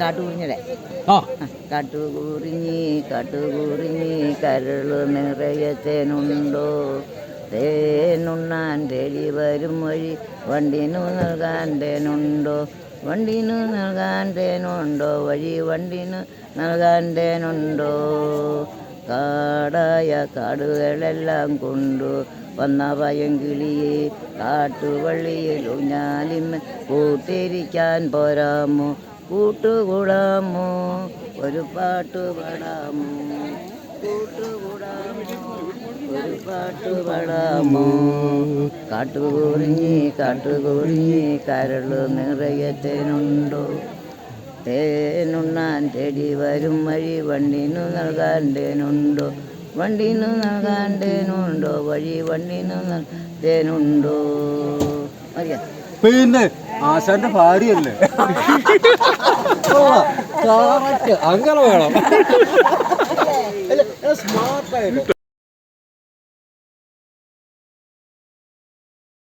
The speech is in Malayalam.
കാട്ടുകുറിഞ്ഞിടെ കാട്ടുകുറിഞ്ഞി കാട്ടുകുറിഞ്ഞി കരൾ നിറയെ തേനുണ്ടോ? തേനുണ്ണാൻ തേടി വരും വഴി വണ്ടിനു നൽകാൻ തേനുണ്ടോ? വണ്ടിനു നൽകാൻ തേനുണ്ടോ? വഴി വണ്ടിനു നൽകാൻ തേനുണ്ടോ? കാടായ കാടുകളെല്ലാം കൊണ്ടു വന്ന പയങ്കിളിയെ കാട്ടുവള്ളിയിൽ ഊഞ്ഞാലിന്മേൽ കൂട്ടിരിക്കാൻ പോരാമോ? കൂട്ടുകൂടാമോ? ഒരു പാട്ട് പാടാമോ? കൂട്ടുകൂടാമോ? ഒരു പാട്ട് പാടാമോ കാട്ടുകുറിഞ്ഞി കാട്ടുകുറിഞ്ഞി കരൾ നിറയെ തേനുണ്ടോ? തേനുണ്ണാൻ തേടി വരും വഴി വണ്ടിനു നൽകാൻ തേനുണ്ടോ? വണ്ടിനു നൽകാൻ തേനുണ്ടോ? വഴി വണ്ടിനു തേനുണ്ടോ? പിന്നെ ആശാന്റെ ഭാര്യയല്ലേ? അങ്ങനെ വേണം. സ്മാർട്ടായിട്ട്